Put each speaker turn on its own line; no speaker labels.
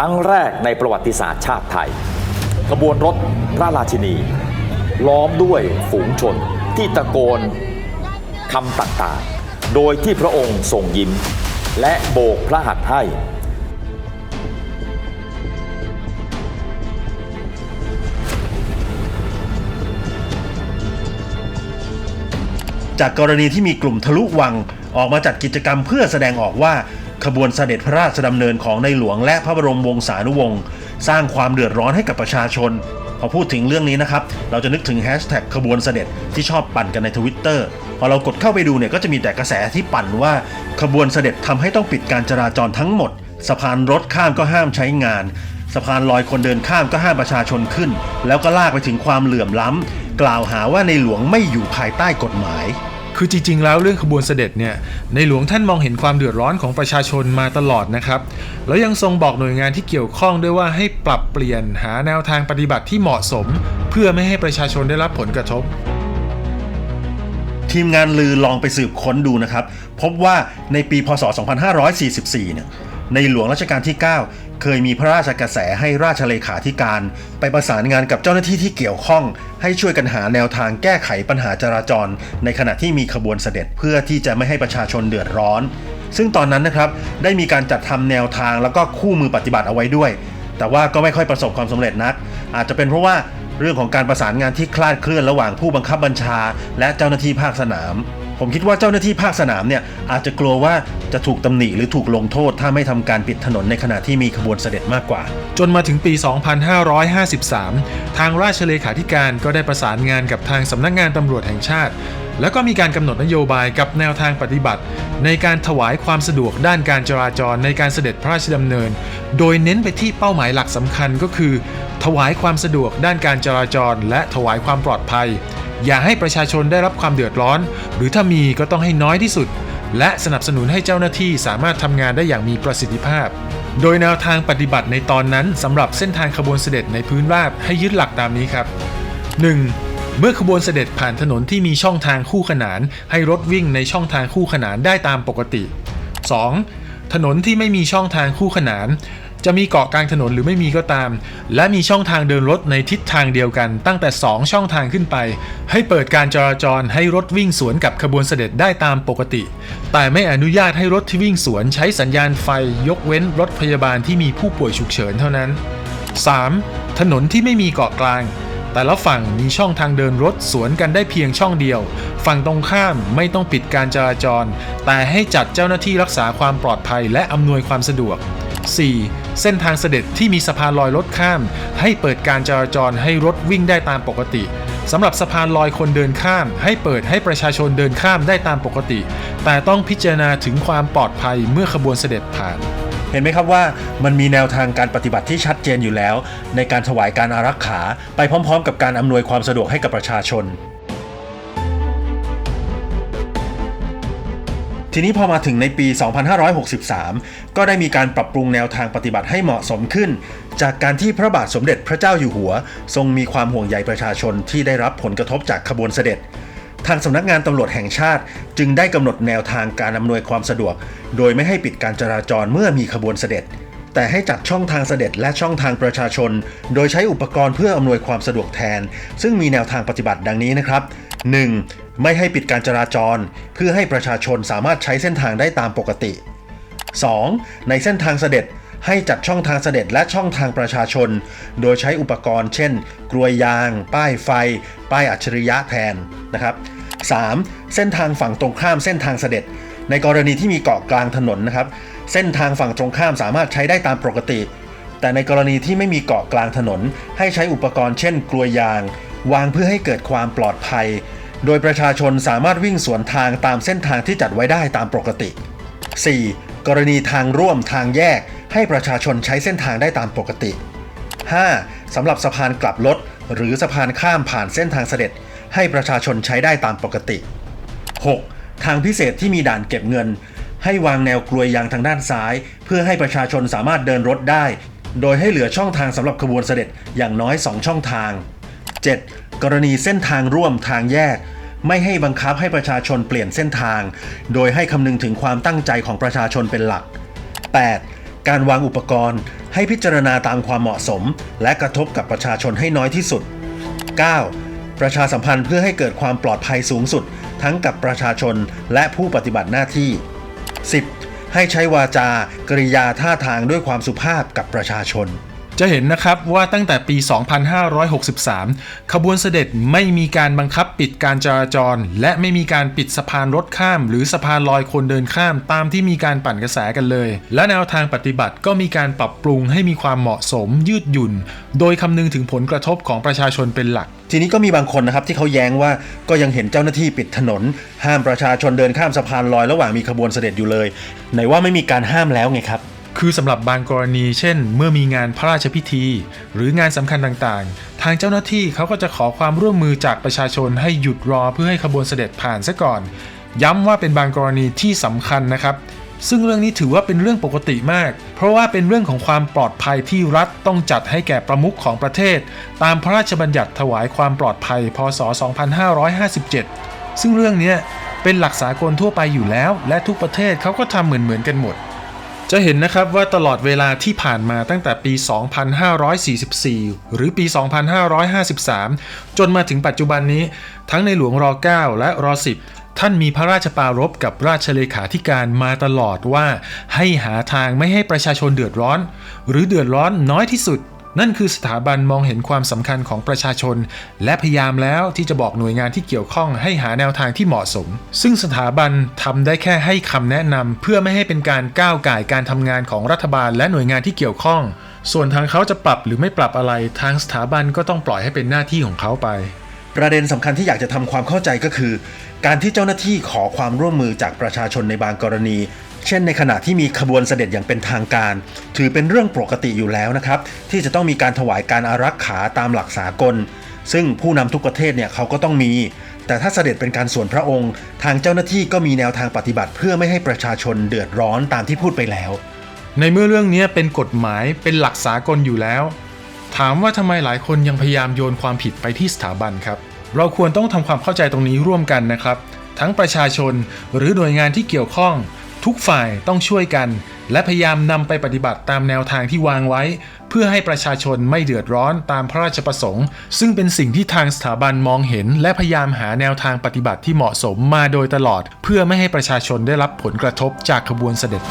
ครั้งแรกในประวัติศาสตร์ชาติไทยขบวนรถพระราชินี ล้อมด้วยฝูงชนที่ตะโกนคำต่างๆ โดยที่พระองค์ทรงยิ้ม และโบกพระหัตถ์ให้
จากกรณีที่มีกลุ่มทะลุวังออกมาจัดกิจกรรมเพื่อแสดงออกว่า ขบวนเสด็จพระราชดำเนินของในหลวงและพระบรมวงศานุวงศ์สร้างความเดือดร้อนให้กับประชาชน พอพูดถึงเรื่องนี้นะครับ เราจะนึกถึงแฮชแท็กขบวนเสด็จที่ชอบปั่นกันในทวิตเตอร์พอเรากดเข้าไปดูเนี่ยก็จะมีแต่กระแสที่ปั่นว่า ขบวนเสด็จทำให้ต้องปิดการจราจรทั้งหมด สะพานรถข้ามก็ห้ามใช้งาน สะพานลอยคนเดินข้ามก็ห้ามประชาชนขึ้น แล้วก็ลากไปถึงความเหลื่อมล้ำกล่าวหาว่าในหลวงไม่อยู่ภายใต้กฎหมาย
คือจริง ๆ แล้วเรื่องขบวนเสด็จเนี่ยในหลวงท่านมองเห็นความเดือดร้อนของประชาชนมาตลอดนะครับแล้วยังทรงบอกหน่วยงานที่เกี่ยวข้องด้วยว่าให้ปรับเปลี่ยนหาแนวทางปฏิบัติที่เหมาะสม เพื่อไม่ให้ประชาชนได้รับผลกระทบ
ทีมงานลือลองไปสืบค้นดูนะครับ พบว่าในปีพศ 2544 เนี่ย ในหลวงรัชกาลที่ 9 เคยมีพระราชกระแสให้ราชเลขาธิการ ไปประสานงานกับเจ้าหน้าที่ที่เกี่ยวข้อง ให้ช่วยกันหาแนวทางแก้ไขปัญหาจราจร ในขณะที่มีขบวนเสด็จเพื่อที่จะไม่ให้ประชาชนเดือดร้อน ซึ่งตอนนั้นนะครับได้มีการจัดทำแนวทางแล้วก็คู่มือปฏิบัติเอาไว้ด้วย แต่ว่าก็ไม่ค่อยประสบความสำเร็จนัก อาจจะเป็นเพราะว่าเรื่องของการประสานงานที่คลาดเคลื่อนระหว่างผู้บังคับบัญชา และเจ้าหน้าที่ภาคสนาม ผมคิดว่าเจ้าหน้าที่ภาคสนามเนี่ยอาจจะกลัวว่าจะถูกตำหนิหรือถูกลงโทษ ถ้าไม่ทำการปิดถนนในขณะที่มีขบวนเสด็จมากกว่า
จนมาถึงปี 2553 ทางราชเลขาธิการก็ได้ประสานงานกับทางสำนักงานตำรวจแห่งชาติ แล้วก็มีการกำหนดนโยบายกับแนวทางปฏิบัติ ในการถวายความสะดวกด้านการจราจรในการเสด็จพระราชดำเนิน โดยเน้นไปที่เป้าหมายหลักสำคัญก็คือ ถวายความสะดวกด้านการจราจร และถวายความปลอดภัย อย่าให้ประชาชนได้รับความเดือดร้อน หรือถ้ามีก็ต้องให้น้อยที่สุด และสนับสนุนให้เจ้าหน้าที่สามารถทำงานได้อย่างมีประสิทธิภาพ โดยแนวทางปฏิบัติในตอนนั้นสำหรับเส้นทางขบวนเสด็จในพื้นราบให้ยึดหลักตามนี้ครับ 1. เมื่อขบวนเสด็จผ่านถนนที่มีช่องทางคู่ขนาน ให้รถวิ่งในช่องทางคู่ขนานได้ตามปกติ 2. ถนนที่ไม่มีช่องทางคู่ขนาน จะมีเกาะกลางถนนหรือไม่มีก็ตาม และมีช่องทางเดินรถในทิศทางเดียวกัน ตั้งแต่ 2 ช่องทางขึ้นไป ให้เปิดการจราจรให้รถวิ่งสวนกับขบวนเสด็จได้ตามปกติ แต่ไม่อนุญาตให้รถที่วิ่งสวนใช้สัญญาณไฟยกเว้นรถพยาบาลที่มีผู้ป่วยฉุกเฉินเท่านั้น 3. ถนนที่ไม่มีเกาะกลางแต่ละฝั่งมีช่องทางเดินรถสวนกันได้เพียงช่องเดียว ฝั่งตรงข้ามไม่ต้องปิดการจราจร แต่ให้จัดเจ้าหน้าที่รักษาความปลอดภัยและอำนวยความสะดวก 4. เส้นทางเสด็จที่มีสะพานลอยรถข้าม ให้เปิดการจราจรให้รถวิ่งได้ตามปกติสำหรับสะพานลอยคนเดินข้าม ให้เปิดให้ประชาชนเดินข้ามได้ตามปกติ แต่ต้องพิจารณาถึงความปลอดภัยเมื่อขบวนเสด็จผ่าน
เห็นไหมครับว่ามันมีแนวทางการปฏิบัติที่ชัดเจนอยู่แล้ว ในการถวายการอารักขา ไปพร้อม ๆ กับการอำนวยความสะดวกให้กับประชาชน ทีนี้พอมาถึงในปี 2563 ก็ได้มีการปรับปรุงแนวทางปฏิบัติให้เหมาะสมขึ้น จากการที่พระบาทสมเด็จพระเจ้าอยู่หัว ทรงมีความห่วงใยประชาชนที่ได้รับผลกระทบจากขบวนเสด็จ ทางสำนักงานตำรวจแห่งชาติ จึงได้กำหนดแนวทางการอำนวยความสะดวก โดยไม่ให้ปิดการจราจรเมื่อมีขบวนเสด็จ แต่ให้จัดช่องทางเสด็จและช่องทางประชาชน โดยใช้อุปกรณ์เพื่ออำนวยความสะดวกแทน ซึ่งมีแนวทางปฏิบัติดังนี้นะครับ 1. ไม่ให้ปิดการจราจร เพื่อให้ประชาชนสามารถใช้เส้นทางได้ตามปกติ 2. ในเส้นทางเสด็จให้จัดช่องทางเสด็จและช่องทางประชาชน โดยใช้อุปกรณ์ เช่น กลวยยาง ป้ายไฟ ป้ายอัจฉริยะแทนนะครับ 3. เส้นทางฝั่งตรงข้ามเส้นทางเสด็จ ในกรณีที่มีเกาะกลางถนนนะครับ เส้นทางฝั่งตรงข้ามสามารถใช้ได้ตามปกติ แต่ในกรณีที่ไม่มีเกาะกลางถนน ให้ใช้อุปกรณ์เช่น กลวยยาง วางเพื่อให้เกิดความปลอดภัย โดยประชาชนสามารถวิ่งสวนทางตามเส้นทางที่จัดไว้ได้ตามปกติ 4. กรณีทางร่วมทางแยก ให้ประชาชนใช้เส้นทางได้ตามปกติ 5. สำหรับสะพานกลับรถหรือสะพานข้ามผ่านเส้นทางเสด็จ ให้ประชาชนใช้ได้ตามปกติ 6. ทางพิเศษที่มีด่านเก็บเงิน ให้วางแนวกลวยยางทางด้านซ้าย เพื่อให้ประชาชนสามารถเดินรถได้ โดยให้เหลือช่องทางสำหรับขบวนเสด็จอย่างน้อย 2 ช่องทาง 7. กรณีเส้นทางร่วมทางแยก ไม่ให้บังคับให้ประชาชนเปลี่ยนเส้นทาง โดยให้คำนึงถึงความตั้งใจของประชาชนเป็นหลัก 8. การวางอุปกรณ์ให้พิจารณาตามความเหมาะสม และกระทบกับประชาชนให้น้อยที่สุด 9. ประชาสัมพันธ์เพื่อให้เกิดความปลอดภัยสูงสุด ทั้งกับประชาชนและผู้ปฏิบัติหน้าที่ 10. ให้ใช้วาจากริยาท่าทางด้วยความสุภาพกับประชาชน
จะเห็นนะครับว่าตั้งแต่ปี 2563 ขบวนเสด็จไม่มีการบังคับปิดการจราจร และไม่มีการปิดสะพานรถข้าม หรือสะพานลอยคนเดินข้ามตามที่มีการปั่นกระแสกันเลย และแนวทางปฏิบัติก็มีการปรับปรุงให้มีความเหมาะสมยืดหยุ่น โดยคำนึงถึงผลกระทบของประชาชนเป็นหลัก
ทีนี้ก็มีบางคนนะครับที่เขาแย้งว่าก็ยังเห็นเจ้าหน้าที่ปิดถนน ห้ามประชาชนเดินข้ามสะพานลอยระหว่างมีขบวนเสด็จอยู่เลย ไหนว่าไม่มีการห้ามแล้วไงครับ
คือสำหรับบางกรณี เช่น เมื่อมีงานพระราชพิธี หรืองานสำคัญต่างๆ ทางเจ้าหน้าที่เขาก็จะขอความร่วมมือจากประชาชนให้หยุดรอเพื่อให้ขบวนเสด็จผ่านซะก่อน ย้ำว่าเป็นบางกรณีที่สำคัญนะครับ ซึ่งเรื่องนี้ถือว่าเป็นเรื่องปกติมาก เพราะว่าเป็นเรื่องของความปลอดภัยที่รัฐต้องจัดให้แก่ประมุขของประเทศ ตามพระราชบัญญัติถวายความปลอดภัย พศ 2557 ซึ่งเรื่องนี้เป็นหลักสากลทั่วไปอยู่แล้ว และทุกประเทศเขาก็ทำเหมือนๆกันหมด จะเห็นนะครับว่าตลอดเวลาที่ผ่านมาตั้งแต่ปี 2544 หรือปี 2553 จนมาถึงปัจจุบันนี้ ทั้งในหลวงร9และร10 ท่านมีพระราชปรารบกับราชเลขาธิการมาตลอดว่า ให้หาทางไม่ให้ประชาชนเดือดร้อน หรือเดือดร้อนน้อยที่สุด นั่นคือสถาบันมองเห็นความสำคัญของประชาชน และพยายามแล้วที่จะบอกหน่วยงานที่เกี่ยวข้องให้หาแนวทางที่เหมาะสม ซึ่งสถาบันทำได้แค่ให้คำแนะนำเพื่อไม่ให้เป็นการก้าวไก่การทำงานของรัฐบาลและหน่วยงานที่เกี่ยวข้อง ส่วนทางเขาจะปรับหรือไม่ปรับอะไร ทางสถาบันก็ต้องปล่อยให้เป็นหน้าที่ของเขาไป
ประเด็นสำคัญที่อยากจะทำความเข้าใจก็คือ การที่เจ้าหน้าที่ขอความร่วมมือจากประชาชนในบางกรณี เช่นในขณะที่มีขบวนเสด็จอย่างเป็นทางการ ถือเป็นเรื่องปกติอยู่แล้วนะครับ ที่จะต้องมีการถวายการอารักขาตามหลักสากล ซึ่งผู้นำทุกประเทศเนี่ยเขาก็ต้องมี แต่ถ้าเสด็จเป็นการส่วนพระองค์ ทางเจ้าหน้าที่ก็มีแนวทางปฏิบัติเพื่อไม่ให้ประชาชนเดือดร้อนตามที่พูดไปแล้ว
ในเมื่อเรื่องนี้เป็นกฎหมายเป็นหลักสากลอยู่แล้ว ถามว่าทำไมหลายคนยังพยายามโยนความผิดไปที่สถาบันครับ เราควรต้องทำความเข้าใจตรงนี้ร่วมกันนะครับ ทั้งประชาชนหรือหน่วยงานที่เกี่ยวข้อง ทุกฝ่ายต้องช่วยกัน และพยายามนำไปปฏิบัติตามแนวทางที่วางไว้ เพื่อให้ประชาชนไม่เดือดร้อนตามพระราชประสงค์ ซึ่งเป็นสิ่งที่ทางสถาบันมองเห็น และพยายามหาแนวทางปฏิบัติที่เหมาะสมมาโดยตลอด เพื่อไม่ให้ประชาชนได้รับผลกระทบจากขบวนเสด็จ